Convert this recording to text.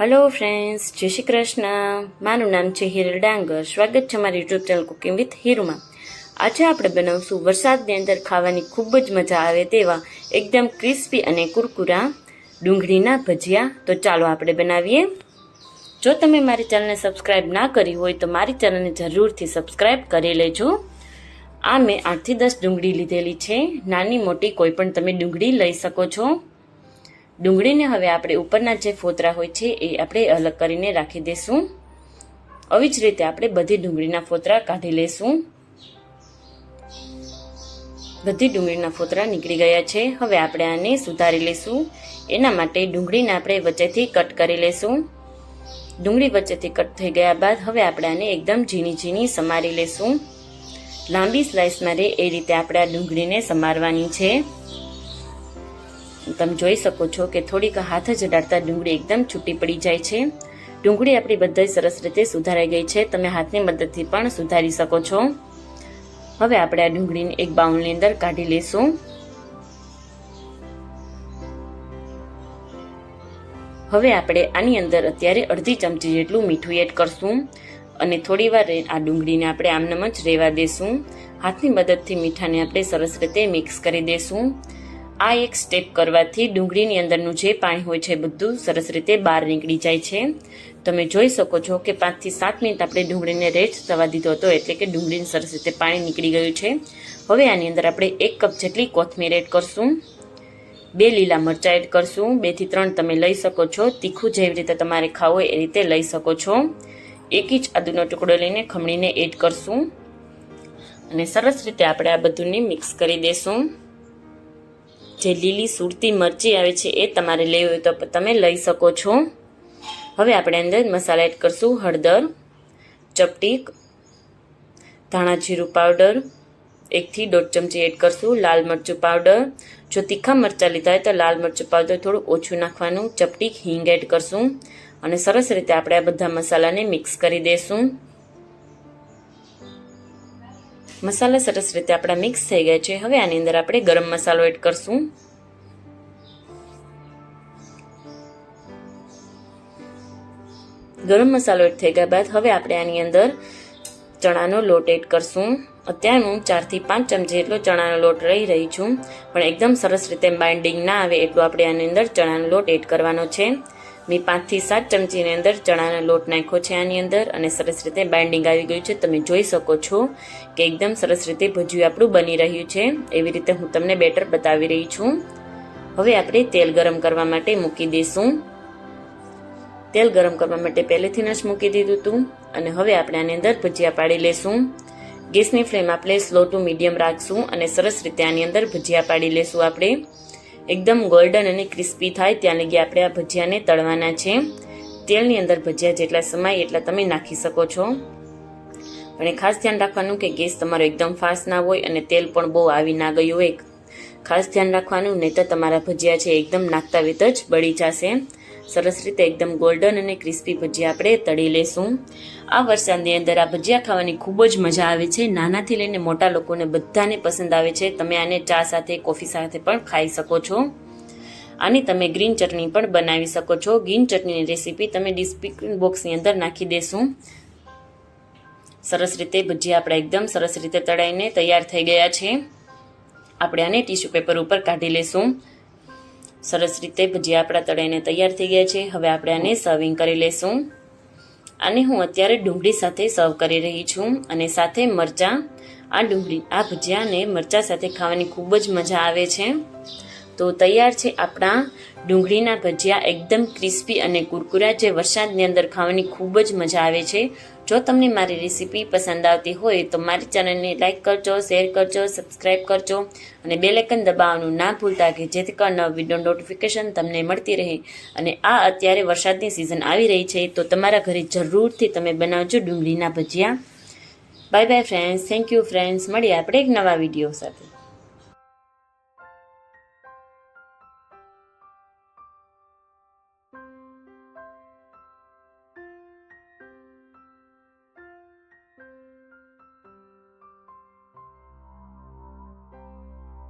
Hello friends જય શ્રી કૃષ્ણ. મારું નામ છે હિરલ ડાંગર. સ્વાગત છે મારી યુટ્યુબ ચેનલ કુકિંગ વિથ હિરુમાં આજે આપણે બનાવશું વરસાદની અંદર ખાવાની ખૂબ જ મજા આવે તેવા એકદમ ક્રિસ્પી અને કુરકુરા ડુંગળીના ભજીયા. તો ચાલો આપણે બનાવીએ. જો તમે મારી ચેનલને સબસ્ક્રાઇબ ના કરી હોય તો મારી ચેનલને જરૂરથી સબસ્ક્રાઇબ કરી લેજો. આ મેં આઠથી દસ ડુંગળી લીધેલી છે. નાની મોટી કોઈ પણ તમે ડુંગળી લઈ શકો છો. ડુંગળીને હવે આપણે ઉપરના જે ફોતરા હોય છે, એ આપણે અલગ કરીને રાખી દઈશું આવી જ રીતે આપણે બધી ડુંગળીના ફોતરા કાઢી લઈશું બધી ડુંગળીના ફોતરા નીકળી ગયા છે. હવે આપણે આને સુધારી લઈશું એના માટે ડુંગળીને આપણે વચ્ચેથી કટ કરી લઈશું ડુંગળી વચ્ચેથી કટ થઈ ગયા બાદ હવે આપણે આને એકદમ ઝીણી ઝીણી સમારી લઈશું લાંબી સ્લાઇસમાં રહે એ રીતે આપણે આ ડુંગળીને સમારવાની છે. તમે જોઈ શકો છો કે થોડીક હાથ જ અડાડતા ડુંગળી એકદમ છૂટી પડી જાય છે. ડુંગળી આપણી બધા સરસ રીતે સુધારાઈ ગઈ છે. તમે હાથની મદદથી પણ સુધારી શકો છો. હવે આપણે આ ડુંગળીને એક બાઉલની અંદર કાઢી લઈશું. હવે આપણે આની અંદર અત્યારે અડધી ચમચી જેટલું મીઠું એડ કરશું અને થોડી વાર આ ડુંગળીને આપણે આમનામ જ રહેવા દેશું. હાથની મદદથી મીઠાને આપણે સરસ રીતે મિક્સ કરી દેશું. આ એક સ્ટેપ કરવાથી ડુંગળીની અંદરનું જે પાણી હોય છે બધું સરસ રીતે બહાર નીકળી જાય છે. તમે જોઈ શકો છો કે પાંચથી સાત મિનિટ આપણે ડુંગળીને રેસ્ટ થવા દીધો હતો એટલે કે ડુંગળીને સરસ રીતે પાણી નીકળી ગયું છે. હવે આની અંદર આપણે એક કપ જેટલી કોથમીર એડ કરશું, બે લીલા મરચાં એડ કરશું બેથી ત્રણ તમે લઈ શકો છો, તીખું જેવી રીતે તમારે ખાવું એ રીતે લઈ શકો છો. એક ઇંચ આદુનો ટુકડો લઈને ખમણીને એડ કરશું. અને સરસ રીતે આપણે આ બધુંને મિક્સ કરી દેશું. જે લીલી સુરતી મરચી આવે છે એ તમારે લેવી હોય તો તમે લઈ શકો છો. હવે આપણે અંદર મસાલા એડ કરશું હળદર, ચપટીક ધાણા જીરું પાવડર, એકથી દોઢ ચમચી એડ કરશું લાલ મરચું પાવડર. જો તીખા મરચાં લીધા હોય તો લાલ મરચું પાવડર થોડું ઓછું નાખવાનું, ચપટીક, હિંગ એડ કરશું. અને સરસ રીતે આપણે આ બધા મસાલાને મિક્સ કરી દઈશું મસાલા સરસ રીતે આપણા મિક્સ થઈ ગયા છે. હવે આની અંદર આપણે ગરમ મસાલો એડ કરશું. ગરમ મસાલો એડ થઈ ગયા બાદ હવે આપણે આની અંદર ચણાનો લોટ એડ કરશું. અત્યારે હું ચારથી પાંચ ચમચી એટલો ચણાનો લોટ રહી રહી છું. પણ એકદમ સરસ રીતે બાઇન્ડિંગ ના આવે એટલું આપણે આની અંદર ચણાનો લોટ એડ કરવાનો છે. મેં પાંચથી સાત ચમચીની અંદર ચણાનો લોટ નાખ્યો છે આની અંદર અને સરસ રીતે બાઇન્ડિંગ આવી ગયું છે. તમે જોઈ શકો છો કે એકદમ સરસ રીતે ભજીયું આપણું બની રહ્યું છે. એવી રીતે હું તમને બેટર બતાવી રહી છું. હવે આપણે તેલ ગરમ કરવા માટે મૂકી દઈશું. તેલ ગરમ કરવા માટે પહેલેથી જ મૂકી દીધું હતું અને હવે આપણે આની અંદર ભજીયા પાડી લેશું. ગેસની ફ્લેમ આપણે સ્લો ટુ મીડિયમ રાખશું અને સરસ રીતે આની અંદર ભજીયા પાડી લેશું આપણે. એકદમ ગોલ્ડન અને ક્રિસ્પી થાય ત્યાં લગી આપણે આ ભજીયાને તળવાના છે. તેલની અંદર ભજીયા જેટલા સમાય એટલા તમે નાખી શકો છો. પણ ખાસ ધ્યાન રાખવાનું કે ગેસ તમારો એકદમ ફાસ્ટ ના હોય અને તેલ પણ બહુ આવી ના ગયું હોય. ખાસ ધ્યાન રાખવાનું નહીં તો તમારા ભજીયા છે એકદમ નાખતા વેત જ બળી જશે. સરસ રીતે એકદમ ગોલ્ડન અને ક્રિસ્પી ભજીયા આપણે તળી લેશું. આ વરસાદની અંદર આ ભજીયા ખાવાની ખૂબ જ મજા આવે છે. નાનાથી લઈને મોટા લોકોને બધાને પસંદ આવે છે. તમે આને ચા સાથે, કોફી સાથે પણ ખાઈ શકો છો. આની તમે ગ્રીન ચટણી પણ બનાવી શકો છો. ગ્રીન ચટણીની રેસીપી તમે ડિસ્ક્રિપ્શન બોક્સની અંદર નાખી દેશું. સરસ રીતે ભજીયા આપણા એકદમ સરસ રીતે તળાઈને તૈયાર થઈ ગયા છે. આપણે આને ટીશ્યુ પેપર ઉપર કાઢી લેશું. સરસ રીતે ભજીયા આપણા તળાઈને તૈયાર થઈ ગયા છે. હવે આપણે આને સર્વિંગ કરી લઈશું આને હું અત્યારે ડુંગળી સાથે સર્વ કરી રહી છું અને સાથે મરચાં. આ ડુંગળી, આ ભજીયાને મરચાં સાથે ખાવાની ખૂબ જ મજા આવે છે. તો તૈયાર છે આપણા ડુંગળીના ભજીયા એકદમ ક્રિસ્પી અને કુરકુરા જે વરસાદની અંદર ખાવાની ખૂબ જ મજા આવે છે. જો તમને મારી રેસીપી પસંદ આવતી હોય તો મારી ચેનલને લાઇક કરજો, શેર કરજો, સબસ્ક્રાઇબ કરજો અને બેલેકન દબાવવાનું ના ભૂલતા કે જેથી કરીને વીડિયો નોટિફિકેશન તમને મળતી રહે. અને આ અત્યારે વરસાદની સિઝન આવી રહી છે તો તમારા ઘરે જરૂરથી તમે બનાવજો ડુંગળીના ભજીયા. Bye bye friends thank you friends મળીએ આપણે એક નવા વીડિયો સાથે.